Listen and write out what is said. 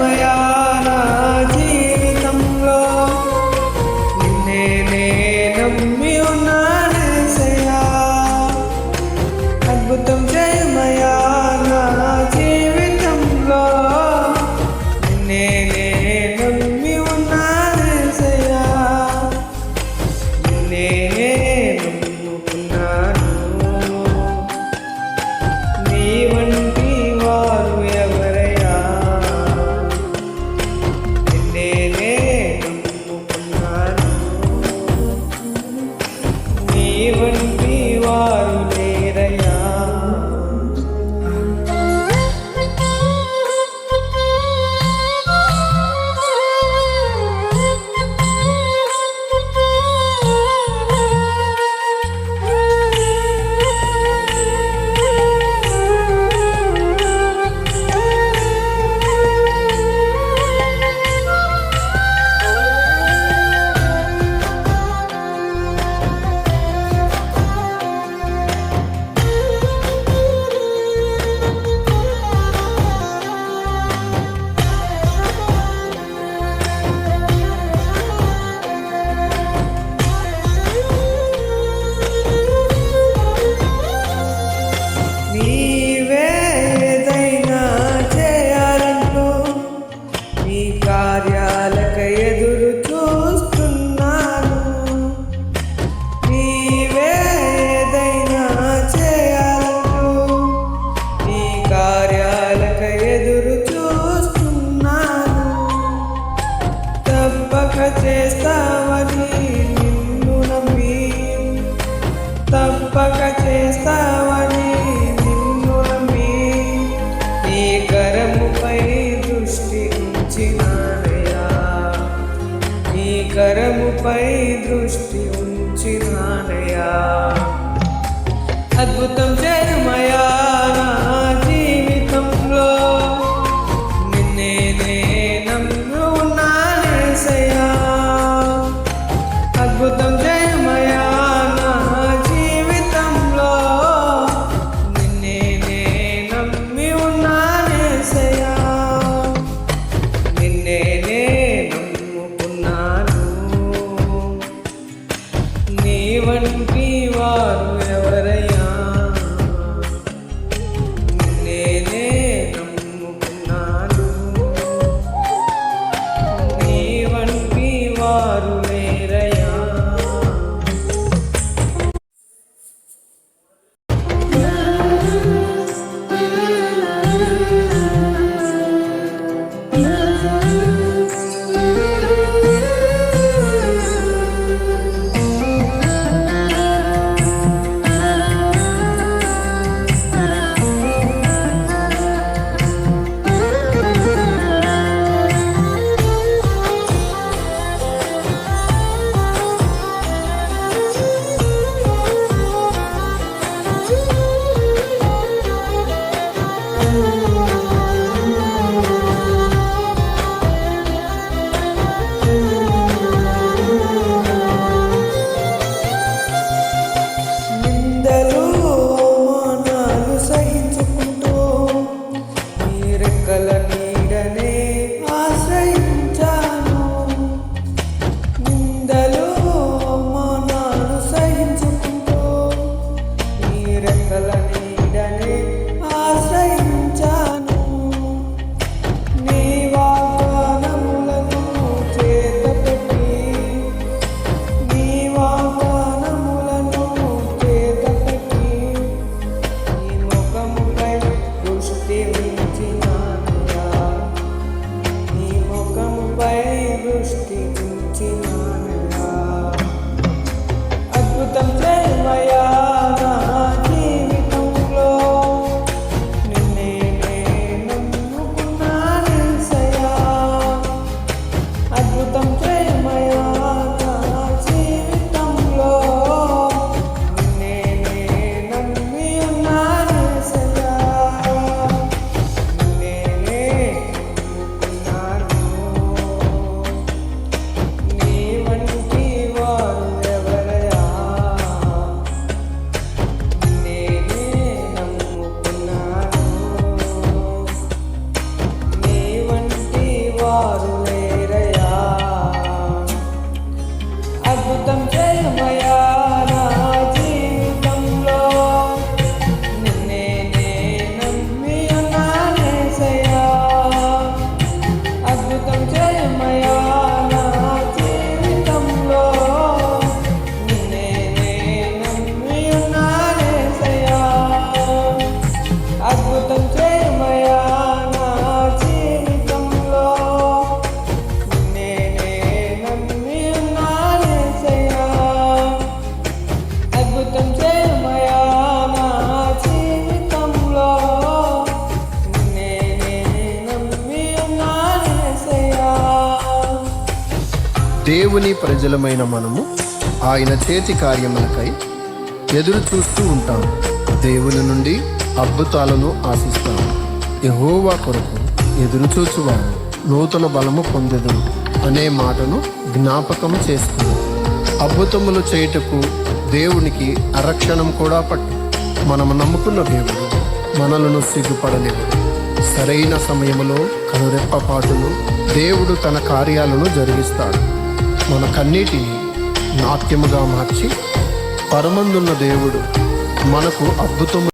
ભયાના જી ദൃഷ്ടി ഉഞ്ചി നാണയാ 와. దేవుని ప్రజలమైన మనము ఆయన చేతి కార్యములకై ఎదురు చూస్తూ ఉంటాం దేవుని నుండి అద్భుతాలను ఆశిస్తాం యహోవా కొరకు ఎదురు చూచువారు నూతన బలము పొందెదరు అనే మాటను జ్ఞాపకం చేస్తుంది అద్భుతములు చేయుటకు దేవునికి అరక్షణం కూడా పట్టు. మనము నమ్ముకున్న దేవుడు మనలను సిగ్గుపడలేదు సరైన సమయంలో కనురెప్పపాటును దేవుడు తన కార్యాలను జరిగిస్తాడు. మన కన్నీటిని నాట్యముగా మార్చి పరమందున్న దేవుడు మనకు అద్భుతము